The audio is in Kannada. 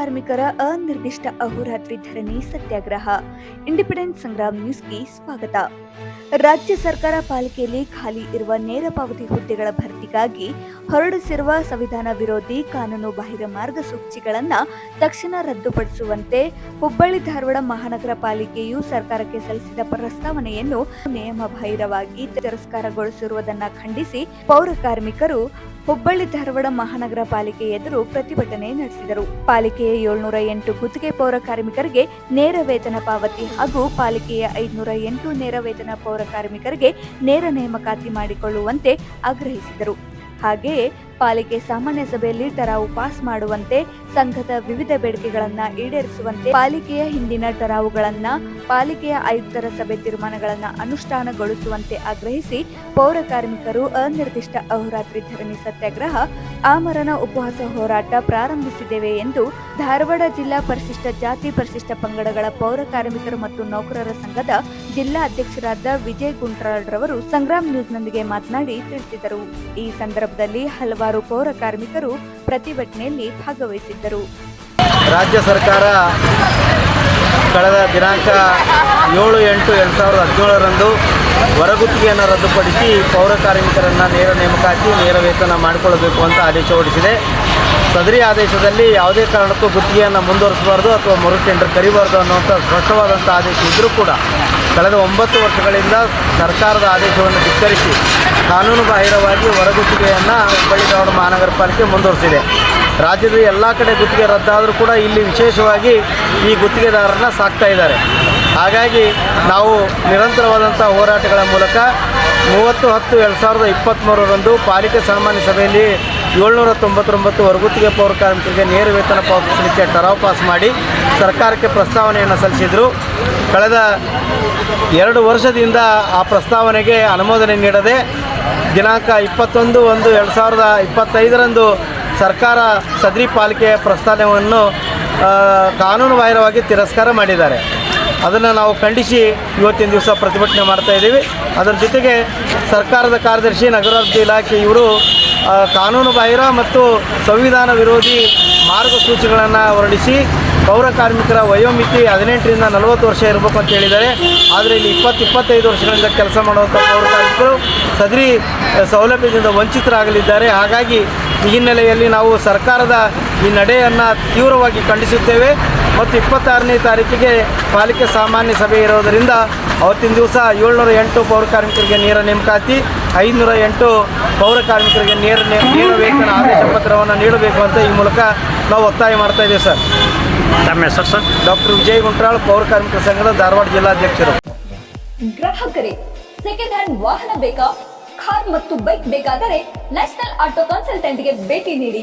ಕಾರ್ಮಿಕರ ಅನಿರ್ದಿಷ್ಟ ಅಹೋರಾತ್ರಿ ಧರಣಿ ಸತ್ಯಾಗ್ರಹ. ಇಂಡಿಪೆಂಡೆಂಟ್ ಸಂಗ್ರಾಮ್ ನ್ಯೂಸ್ಗೆ ಸ್ವಾಗತ. ರಾಜ್ಯ ಸರ್ಕಾರ ಪಾಲಿಕೆಯಲ್ಲಿ ಖಾಲಿ ಇರುವ ನೇರ ಪಾವತಿ ಹುದ್ದೆಗಳ ಭರ್ತಿಗಾಗಿ ಹೊರಡಿಸಿರುವ ಸಂವಿಧಾನ ವಿರೋಧಿ ಕಾನೂನು ಬಾಹಿರ ಮಾರ್ಗಸೂಚಿಗಳನ್ನು ತಕ್ಷಣ ರದ್ದುಪಡಿಸುವಂತೆ ಹುಬ್ಬಳ್ಳಿ ಧಾರವಾಡ ಮಹಾನಗರ ಪಾಲಿಕೆಯು ಸರ್ಕಾರಕ್ಕೆ ಸಲ್ಲಿಸಿದ ಪ್ರಸ್ತಾವನೆಯನ್ನು ನಿಯಮ ಬಾಹಿರವಾಗಿ ತಿರಸ್ಕಾರಗೊಳಿಸಿರುವುದನ್ನು ಖಂಡಿಸಿ ಪೌರ ಕಾರ್ಮಿಕರು ಹುಬ್ಬಳ್ಳಿ ಧಾರವಾಡ ಮಹಾನಗರ ಪಾಲಿಕೆ ಎದುರು ಪ್ರತಿಭಟನೆ ನಡೆಸಿದರು. ಪಾಲಿಕೆಯ ಏಳ್ನೂರ ಎಂಟು ಗುತ್ತಿಗೆ ಪೌರ ಕಾರ್ಮಿಕರಿಗೆ ನೇರ ವೇತನ ಪಾವತಿ ಹಾಗೂ ಪಾಲಿಕೆಯ ಐದುನೂರ ಎಂಟು ನೇರ ವೇತನ ಪೌರ ಕಾರ್ಮಿಕರಿಗೆ ನೇರ ನೇಮಕಾತಿ ಮಾಡಿಕೊಳ್ಳುವಂತೆ ಆಗ್ರಹಿಸಿದರು. ಹಾಗೆಯೇ ಪಾಲಿಕೆ ಸಾಮಾನ್ಯ ಸಭೆಯಲ್ಲಿ ಟರಾವು ಪಾಸ್ ಮಾಡುವಂತೆ ಸಂಘದ ವಿವಿಧ ಬೇಡಿಕೆಗಳನ್ನ ಈಡೇರಿಸುವಂತೆ ಪಾಲಿಕೆಯ ಹಿಂದಿನ ಟರಾವುಗಳನ್ನ ಪಾಲಿಕೆಯ ಆಯುಕ್ತರ ಸಭೆ ತೀರ್ಮಾನಗಳನ್ನ ಅನುಷ್ಠಾನಗೊಳಿಸುವಂತೆ ಆಗ್ರಹಿಸಿ ಪೌರ ಕಾರ್ಮಿಕರು ಅನಿರ್ದಿಷ್ಟ ಅಹೋರಾತ್ರಿ ಧರಣಿ ಸತ್ಯಾಗ್ರಹ, ಆಮರಣ ಉಪವಾಸ ಹೋರಾಟ ಪ್ರಾರಂಭಿಸಿದ್ದೇವೆ ಎಂದು ಧಾರವಾಡ ಜಿಲ್ಲಾ ಪರಿಶಿಷ್ಟ ಜಾತಿ ಪರಿಶಿಷ್ಟ ಪಂಗಡಗಳ ಪೌರ ಕಾರ್ಮಿಕರು ಮತ್ತು ನೌಕರರ ಸಂಘದ ಜಿಲ್ಲಾ ಅಧ್ಯಕ್ಷರಾದ ವಿಜಯ್ ಗುಂಟ್ರಾಳ್ ರವರು ಸಂಗ್ರಾಮ್ ನ್ಯೂಸ್ನೊಂದಿಗೆ ಮಾತನಾಡಿ ತಿಳಿಸಿದರು. ಈ ಸಂದರ್ಭದಲ್ಲಿ ಹಲವಾರು ಪೌರ ಕಾರ್ಮಿಕರು ಪ್ರತಿಭಟನೆಯಲ್ಲಿ ಭಾಗವಹಿಸಿದ್ದರು. ರಾಜ್ಯ ಸರ್ಕಾರ ಕಳೆದ ದಿನಾಂಕ ಏಳು ಎಂಟು ಎರಡು ಸಾವಿರದ ಹದಿನೇಳರಂದು ಹೊರಗುತ್ತಿಗೆಯನ್ನು ರದ್ದುಪಡಿಸಿ ಪೌರ ಕಾರ್ಮಿಕರನ್ನು ನೇರ ನೇಮಕಾತಿ, ನೇರ ವೇತನ ಮಾಡಿಕೊಳ್ಳಬೇಕು ಅಂತ ಆದೇಶ ಹೊರಡಿಸಿದೆ. ಸದರಿ ಆದೇಶದಲ್ಲಿ ಯಾವುದೇ ಕಾರಣಕ್ಕೂ ಗುತ್ತಿಗೆಯನ್ನು ಮುಂದುವರಿಸಬಾರ್ದು ಅಥವಾ ಮರು ಟೆಂಡರ್ ಕರಿಬಾರ್ದು ಅನ್ನುವಂಥ ಸ್ಪಷ್ಟವಾದಂಥ ಆದೇಶ ಇದ್ದರೂ ಕೂಡ ಕಳೆದ ಒಂಬತ್ತು ವರ್ಷಗಳಿಂದ ಸರ್ಕಾರದ ಆದೇಶವನ್ನು ಧಿಕ್ಕರಿಸಿ ಕಾನೂನು ಬಾಹಿರವಾಗಿ ಹೊರಗುತ್ತಿಗೆಯನ್ನು ಹುಬ್ಬಳ್ಳಿ ಧಾರವಾಡ ಮಹಾನಗರ ಪಾಲಿಕೆ ಮುಂದುವರಿಸಿದೆ. ರಾಜ್ಯದ ಎಲ್ಲ ಕಡೆ ಗುತ್ತಿಗೆ ರದ್ದಾದರೂ ಕೂಡ ಇಲ್ಲಿ ವಿಶೇಷವಾಗಿ ಈ ಗುತ್ತಿಗೆದಾರರನ್ನ ಸಾಕ್ತಾ ಇದ್ದಾರೆ. ಹಾಗಾಗಿ ನಾವು ನಿರಂತರವಾದಂಥ ಹೋರಾಟಗಳ ಮೂಲಕ ಮೂವತ್ತು ಹತ್ತು ಎರಡು ಸಾವಿರದ ಇಪ್ಪತ್ತ್ಮೂರರಂದು ಪಾಲಿಕೆ ಸಾಮಾನ್ಯ ಸಭೆಯಲ್ಲಿ ಏಳ್ನೂರ ತೊಂಬತ್ತೊಂಬತ್ತು ಹೊರಗುತ್ತಿಗೆ ಪೌರ ಕಾರ್ಮಿಕರಿಗೆ ನೇರ ವೇತನ ಪಾವತಿಸಲಿಕ್ಕೆ ಟರಾವ್ ಪಾಸ್ ಮಾಡಿ ಸರ್ಕಾರಕ್ಕೆ ಪ್ರಸ್ತಾವನೆಯನ್ನು ಸಲ್ಲಿಸಿದರು. ಕಳೆದ ಎರಡು ವರ್ಷದಿಂದ ಆ ಪ್ರಸ್ತಾವನೆಗೆ ಅನುಮೋದನೆ ನೀಡದೆ ದಿನಾಂಕ ಇಪ್ಪತ್ತೊಂದು ಒಂದು ಎರಡು ಸಾವಿರದ ಇಪ್ಪತ್ತೈದರಂದು ಸರ್ಕಾರ ಸದ್ರಿ ಪಾಲಿಕೆಯ ಪ್ರಸ್ತಾವನೆಯನ್ನು ಕಾನೂನುಬಾಹಿರವಾಗಿ ಕಾನೂನು ಬಾಹಿರವಾಗಿ ತಿರಸ್ಕಾರ ಮಾಡಿದ್ದಾರೆ. ಅದನ್ನು ನಾವು ಖಂಡಿಸಿ ಇವತ್ತಿನ ದಿವಸ ಪ್ರತಿಭಟನೆ ಮಾಡ್ತಾ ಇದ್ದೀವಿ. ಅದರ ಜೊತೆಗೆ ಸರ್ಕಾರದ ಕಾರ್ಯದರ್ಶಿ ನಗರಾಭಿವೃದ್ಧಿ ಇಲಾಖೆ ಇವರು ಕಾನೂನು ಬಾಹಿರ ಮತ್ತು ಸಂವಿಧಾನ ವಿರೋಧಿ ಮಾರ್ಗಸೂಚಿಗಳನ್ನು ಹೊರಡಿಸಿ ಪೌರ ಕಾರ್ಮಿಕರ ವಯೋಮಿತಿ ಹದಿನೆಂಟರಿಂದ ನಲವತ್ತು ವರ್ಷ ಇರಬೇಕು ಅಂತ ಹೇಳಿದ್ದಾರೆ. ಆದರೆ ಇಲ್ಲಿ ಇಪ್ಪತ್ತು ಇಪ್ಪತ್ತೈದು ವರ್ಷಗಳಿಂದ ಕೆಲಸ ಮಾಡುವಂಥ ಪೌರ ಕಾರ್ಮಿಕರು ಸದರಿ ಸೌಲಭ್ಯದಿಂದ ವಂಚಿತರಾಗಲಿದ್ದಾರೆ. ಹಾಗಾಗಿ ಈ ಹಿನ್ನೆಲೆಯಲ್ಲಿ ನಾವು ಸರ್ಕಾರದ ಈ ನಡೆಯನ್ನು ತೀವ್ರವಾಗಿ ಖಂಡಿಸುತ್ತೇವೆ. ಮತ್ತು ಇಪ್ಪತ್ತಾರನೇ ತಾರೀಕಿಗೆ ಪಾಲಿಕೆ ಸಾಮಾನ್ಯ ಸಭೆ ಇರೋದರಿಂದ ಅವತ್ತಿನ ದಿವಸ ಏಳ್ನೂರ ಎಂಟು ಪೌರ ಕಾರ್ಮಿಕರಿಗೆ ನೇರ ನೇಮಕಾತಿ ಐದುನೂರ ಎಂಟು ಪೌರ ಕಾರ್ಮಿಕರಿಗೆ ನೇರ ನೇಮ ನೇರ ವೇತನ ಆದೇಶ ಪತ್ರವನ್ನು ನೀಡಬೇಕು ಅಂತ ಈ ಮೂಲಕ ನಾವು ಒತ್ತಾಯ ಮಾಡ್ತಾ ಇದ್ದೀವಿ ಸರ್. ತಮ್ಮ ಹೆಸರು ಸರ್? ಡಾಕ್ಟರ್ ವಿಜಯ್ ಗುಂಟ್ರಾಳ್ ಪೌರ ಕಾರ್ಮಿಕರ ಸಂಘದ ಧಾರವಾಡ ಜಿಲ್ಲಾಧ್ಯಕ್ಷರು. ಗ್ರಾಹಕರೇ ಸೆಕೆಂಡ್ ಹ್ಯಾಂಡ್ ವಾಹನ ಬೇಕಾ? ಕಾರ್ ಮತ್ತು ಬೈಕ್ ಬೇಕಾದರೆ ನ್ಯಾಷನಲ್ ಆಟೋ ಕನ್ಸಲ್ಟೆಂಟ್ಗೆ ಭೇಟಿ ನೀಡಿ.